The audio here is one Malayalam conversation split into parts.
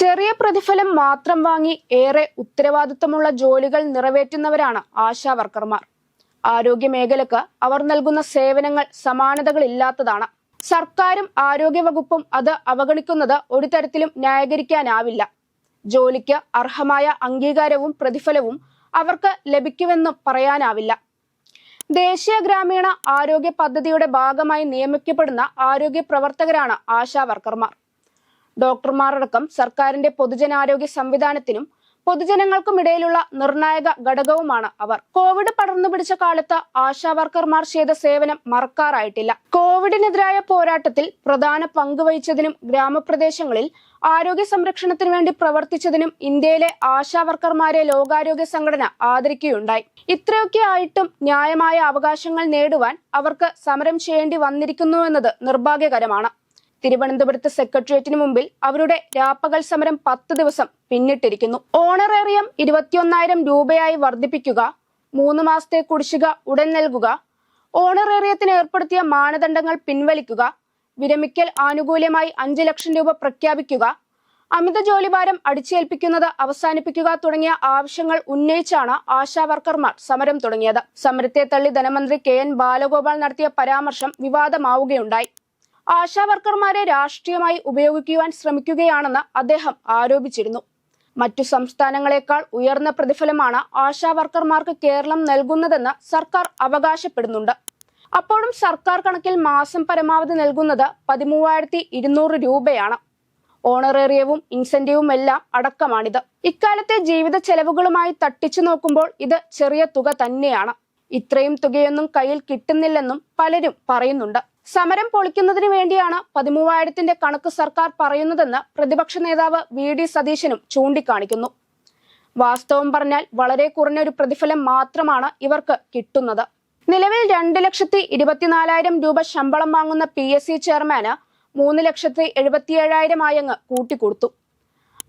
ചെറിയ പ്രതിഫലം മാത്രം വാങ്ങി ഏറെ ഉത്തരവാദിത്തമുള്ള ജോലികൾ നിറവേറ്റുന്നവരാണ് ആശാ വർക്കർമാർ. ആരോഗ്യ മേഖലക്ക് അവർ നൽകുന്ന സേവനങ്ങൾ സമാനതകളില്ലാത്തതാണ്. സർക്കാരും ആരോഗ്യവകുപ്പും അത് അവഗണിക്കുന്നത് ഒരു തരത്തിലും ന്യായീകരിക്കാനാവില്ല. ജോലിക്ക് അർഹമായ അംഗീകാരവും പ്രതിഫലവും അവർക്ക് ലഭിക്കുമെന്നും പറയാനാവില്ല. ദേശീയ ഗ്രാമീണ ആരോഗ്യ പദ്ധതിയുടെ ഭാഗമായി നിയമിക്കപ്പെടുന്ന ആരോഗ്യ പ്രവർത്തകരാണ് ആശാ വർക്കർമാർ. ഡോക്ടർമാരടക്കം സർക്കാരിന്റെ പൊതുജനാരോഗ്യ സംവിധാനത്തിനും പൊതുജനങ്ങൾക്കും ഇടയിലുള്ള നിർണായക ഘടകവുമാണ് അവർ. കോവിഡ് പടർന്നു പിടിച്ച കാലത്ത് ആശാവർക്കർമാർ ചെയ്ത സേവനം മറക്കാറായിട്ടില്ല. കോവിഡിനെതിരായ പോരാട്ടത്തിൽ പ്രധാന പങ്ക് വഹിച്ചതിനും ഗ്രാമപ്രദേശങ്ങളിൽ ആരോഗ്യ സംരക്ഷണത്തിനു വേണ്ടി പ്രവർത്തിച്ചതിനും ഇന്ത്യയിലെ ആശാവർക്കർമാരെ ലോകാരോഗ്യ സംഘടന ആദരിക്കുകയുണ്ടായി. ഇത്രയൊക്കെ ആയിട്ടും ന്യായമായ അവകാശങ്ങൾ നേടുവാൻ അവർക്ക് സമരം ചെയ്യേണ്ടി വന്നിരിക്കുന്നു എന്നത് നിർഭാഗ്യകരമാണ്. തിരുവനന്തപുരത്ത് സെക്രട്ടേറിയറ്റിന് മുമ്പിൽ അവരുടെ രാപ്പകൽ സമരം പത്ത് ദിവസം പിന്നിട്ടിരിക്കുന്നു. ഓണറേറിയം ഇരുപത്തിയൊന്നായിരം രൂപയായി വർദ്ധിപ്പിക്കുക മൂന്ന് മാസത്തെ കുടിശ്ശിക ഉടൻ നൽകുക ഓണറേറിയത്തിന് ഏർപ്പെടുത്തിയ മാനദണ്ഡങ്ങൾ പിൻവലിക്കുക വിരമിക്കൽ ആനുകൂല്യമായി അഞ്ച് ലക്ഷം രൂപ പ്രഖ്യാപിക്കുക അമിത ജോലിഭാരം അടിച്ചേൽപ്പിക്കുന്നത് അവസാനിപ്പിക്കുക തുടങ്ങിയ ആവശ്യങ്ങൾ ഉന്നയിച്ചാണ് ആശാ വർക്കർമാർ സമരം തുടങ്ങിയത്. സമരത്തെ തള്ളി ധനമന്ത്രി കെ എൻ ബാലഗോപാൽ നടത്തിയ പരാമർശം വിവാദമാവുകയുണ്ടായി. ആശാ വർക്കർമാരെ രാഷ്ട്രീയമായി ഉപയോഗിക്കുവാൻ ശ്രമിക്കുകയാണെന്ന് അദ്ദേഹം ആരോപിച്ചിരുന്നു. മറ്റു സംസ്ഥാനങ്ങളെക്കാൾ ഉയർന്ന പ്രതിഫലമാണ് ആശാവർക്കർമാർക്ക് കേരളം നൽകുന്നതെന്ന് സർക്കാർ അവകാശപ്പെടുന്നുണ്ട്. അപ്പോഴും സർക്കാർ കണക്കിൽ മാസം പരമാവധി നൽകുന്നത് പതിമൂവായിരത്തി ഇരുന്നൂറ് രൂപയാണ്. ഓണറേറിയവും ഇൻസെന്റീവും എല്ലാം അടക്കമാണിത്. ഇക്കാലത്തെ ജീവിത ചെലവുകളുമായി തട്ടിച്ചു നോക്കുമ്പോൾ ഇത് ചെറിയ തുക തന്നെയാണ്. ഇത്രയും തുകയൊന്നും കയ്യിൽ കിട്ടുന്നില്ലെന്നും പലരും പറയുന്നുണ്ട്. സമരം പൊളിക്കുന്നതിന് വേണ്ടിയാണ് പതിമൂവായിരത്തിന്റെ കണക്ക് സർക്കാർ പറയുന്നതെന്ന് പ്രതിപക്ഷ നേതാവ് വി ഡി സതീശനും ചൂണ്ടിക്കാണിക്കുന്നു. വാസ്തവം പറഞ്ഞാൽ വളരെ കുറഞ്ഞ ഒരു പ്രതിഫലം മാത്രമാണ് ഇവർക്ക് കിട്ടുന്നത്. നിലവിൽ രണ്ട് ലക്ഷത്തി ഇരുപത്തിനാലായിരം രൂപ ശമ്പളം വാങ്ങുന്ന പി എസ് സി ചെയർമാന് മൂന്ന് ലക്ഷത്തി എഴുപത്തിയേഴായിരം ആയങ്ങ് കൂട്ടിക്കൊടുത്തു.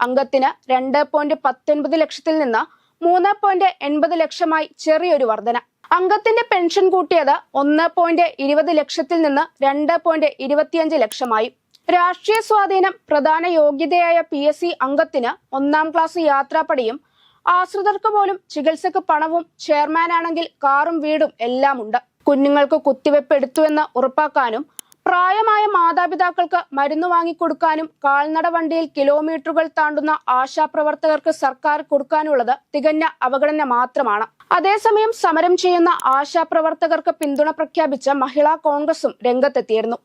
അംഗത്തിന് രണ്ട് പോയിന്റ് പത്തൊൻപത് ലക്ഷത്തിൽ നിന്ന് മൂന്ന് പോയിന്റ് എൺപത് ലക്ഷമായി ചെറിയൊരു വർധന. അംഗത്തിന്റെ പെൻഷൻ കൂട്ടിയത് ഒന്ന് പോയിന്റ് ഇരുപത് ലക്ഷത്തിൽ നിന്ന് രണ്ട് പോയിന്റ് ഇരുപത്തിയഞ്ച് ലക്ഷമായി. രാഷ്ട്രീയ സ്വാധീനം പ്രധാന യോഗ്യതയായ പി എസ് സി അംഗത്തിന് ഒന്നാം ക്ലാസ് യാത്രാപ്പടിയും ആശ്രിതർക്ക് പോലും ചികിത്സക്ക് പണവും ചെയർമാനാണെങ്കിൽ കാറും വീടും എല്ലാം ഉണ്ട് കുഞ്ഞുങ്ങൾക്ക് കുത്തിവെപ്പ് എടുത്തുവെന്ന് ഉറപ്പാക്കാനും പ്രായമായ മാതാപിതാക്കൾക്ക് മരുന്ന് വാങ്ങിക്കൊടുക്കാനും കാൽനട വണ്ടിയിൽ കിലോമീറ്ററുകൾ താണ്ടുന്ന ആശാപ്രവർത്തകർക്ക് സർക്കാർ കൊടുക്കാനുള്ളത് തികഞ്ഞ അവഗണന മാത്രമാണ്. അതേസമയം സമരം ചെയ്യുന്ന ആശാപ്രവർത്തകർക്ക് പിന്തുണ പ്രഖ്യാപിച്ച മഹിളാ കോൺഗ്രസും രംഗത്തെത്തിയിരുന്നു.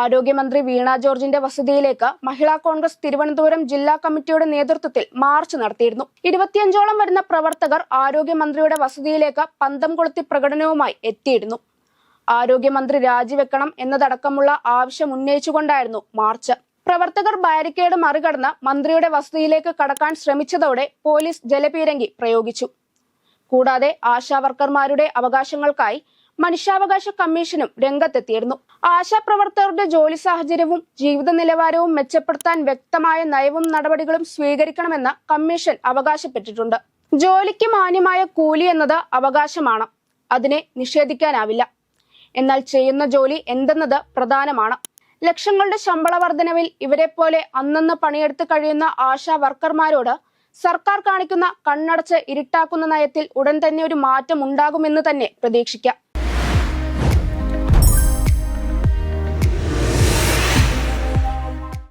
ആരോഗ്യമന്ത്രി വീണ ജോർജിന്റെ വസതിയിലേക്ക് മഹിളാ കോൺഗ്രസ് തിരുവനന്തപുരം ജില്ലാ കമ്മിറ്റിയുടെ നേതൃത്വത്തിൽ മാർച്ച് നടത്തിയിരുന്നു. ഇരുപത്തിയഞ്ചോളം വരുന്ന പ്രവർത്തകർ ആരോഗ്യമന്ത്രിയുടെ വസതിയിലേക്ക് പന്തം കൊളുത്തി പ്രകടനവുമായി എത്തിയിരുന്നു. ആരോഗ്യമന്ത്രി രാജിവെക്കണം എന്നതടക്കമുള്ള ആവശ്യം ഉന്നയിച്ചുകൊണ്ടായിരുന്നു മാർച്ച്. പ്രവർത്തകർ ബാരിക്കേഡ് മറികടന്ന് മന്ത്രിയുടെ വസതിയിലേക്ക് കടക്കാൻ ശ്രമിച്ചതോടെ പോലീസ് ജലപീരങ്കി പ്രയോഗിച്ചു. കൂടാതെ ആശാവർക്കർമാരുടെ അവകാശങ്ങൾക്കായി മനുഷ്യാവകാശ കമ്മീഷനും രംഗത്തെത്തിയിരുന്നു. ആശാ പ്രവർത്തകരുടെ ജോലി സാഹചര്യവും ജീവിത നിലവാരവും മെച്ചപ്പെടുത്താൻ വ്യക്തമായ നയവും നടപടികളും സ്വീകരിക്കണമെന്ന് കമ്മീഷൻ അവകാശപ്പെട്ടിട്ടുണ്ട്. ജോലിക്ക് മാന്യമായ കൂലി എന്നത് അവകാശമാണ്. അതിനെ നിഷേധിക്കാനാവില്ല. എന്നാൽ ചെയ്യുന്ന ജോലി എന്തെന്നത് പ്രധാനമാണ്. ലക്ഷങ്ങളുടെ ശമ്പള വർധനവിൽ ഇവരെ പോലെ അന്നന്ന് പണിയെടുത്ത് കഴിയുന്ന ആശാ വർക്കർമാരോട് സർക്കാർ കാണിക്കുന്ന കണ്ണടച്ച് ഇരുട്ടാക്കുന്ന നയത്തിൽ ഉടൻ തന്നെ ഒരു മാറ്റം ഉണ്ടാകുമെന്ന് തന്നെ പ്രതീക്ഷിക്കാം.